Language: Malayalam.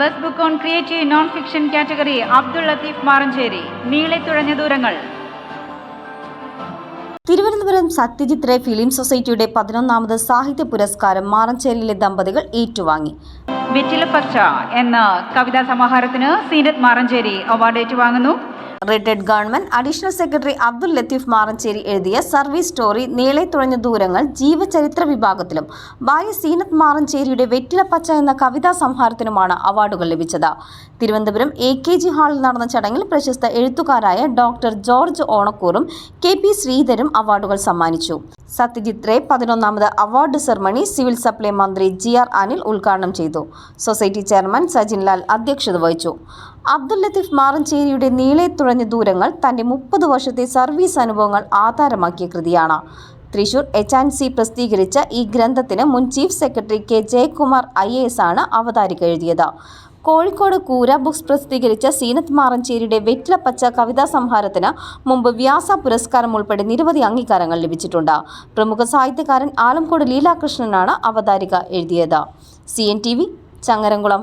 Best book on creative non fiction category Abdul Latheef Maranchery. നീളെ തുഴഞ്ഞ ദൂരങ്ങൾ. തിരുവനന്തപുരം സത്യജിത് റേ ഫിലിം സൊസൈറ്റിയുടെ പതിനൊന്നാമത് സാഹിത്യ പുരസ്കാരം മാറഞ്ചേരിയിലെ ദമ്പതികൾ ഏറ്റുവാങ്ങി. വെറ്റിലപ്പച്ച എന്ന കവിതാ സമാഹാരത്തിന് Zeenath Maranchery award ഏറ്റുവാങ്ങുന്നു. Retired government additional secretary Abdul Latheef Maranchery എഴുതിയ സർവീസ് സ്റ്റോറി നീളെ തുഴഞ്ഞ ദൂരങ്ങൾ ജീവചരിത്ര വിഭാഗത്തിലും ഭാര്യ സീനത്ത് മാറഞ്ചേരിയുടെ വെറ്റിലപ്പച്ച എന്ന കവിതാ സംഹാരത്തിനുമാണ് അവാർഡുകൾ ലഭിച്ചത്. തിരുവനന്തപുരം എ കെ ജി ഹാളിൽ നടന്ന ചടങ്ങിൽ പ്രശസ്ത എഴുത്തുകാരായ ഡോക്ടർ ജോർജ് ഓണക്കൂറും കെ പി ശ്രീധരും അവാർഡുകൾ സമ്മാനിച്ചു. സത്യജിത് റേ പതിനൊന്നാമത് അവാർഡ് സെറമണി സിവിൽ സപ്ലൈ മന്ത്രി ജി ആർ അനിൽ ഉദ്ഘാടനം ചെയ്തു. സൊസൈറ്റി ചെയർമാൻ സജിൻ ലാൽ അധ്യക്ഷത വഹിച്ചു. അബ്ദുൽ ലത്തീഫ് മാറഞ്ചേരിയുടെ നീളെ തുഴഞ്ഞ ദൂരങ്ങൾ തന്റെ മുപ്പത് വർഷത്തെ സർവീസ് അനുഭവങ്ങൾ ആധാരമാക്കിയ കൃതിയാണ്. തൃശൂർ എച്ച് ആൻഡ് സി പ്രസിദ്ധീകരിച്ച ഈ ഗ്രന്ഥത്തിന് മുൻ chief secretary K Jayakumar I A S ആണ് അവതാരിക എഴുതിയത് കോഴിക്കോട് കൂര ബുക്സ് പ്രസിദ്ധീകരിച്ച സീനത്ത് മാറഞ്ചേരിയുടെ വെറ്റിലപ്പച്ച കവിതാ സംഹാരത്തിന് മുമ്പ് വ്യാസ പുരസ്കാരം ഉൾപ്പെടെ നിരവധി അംഗീകാരങ്ങൾ ലഭിച്ചിട്ടുണ്ട്. പ്രമുഖ സാഹിത്യകാരൻ ആലംകോട് ലീലാകൃഷ്ണനാണ് അവതാരിക എഴുതിയത്. C N T V Changaramkulam.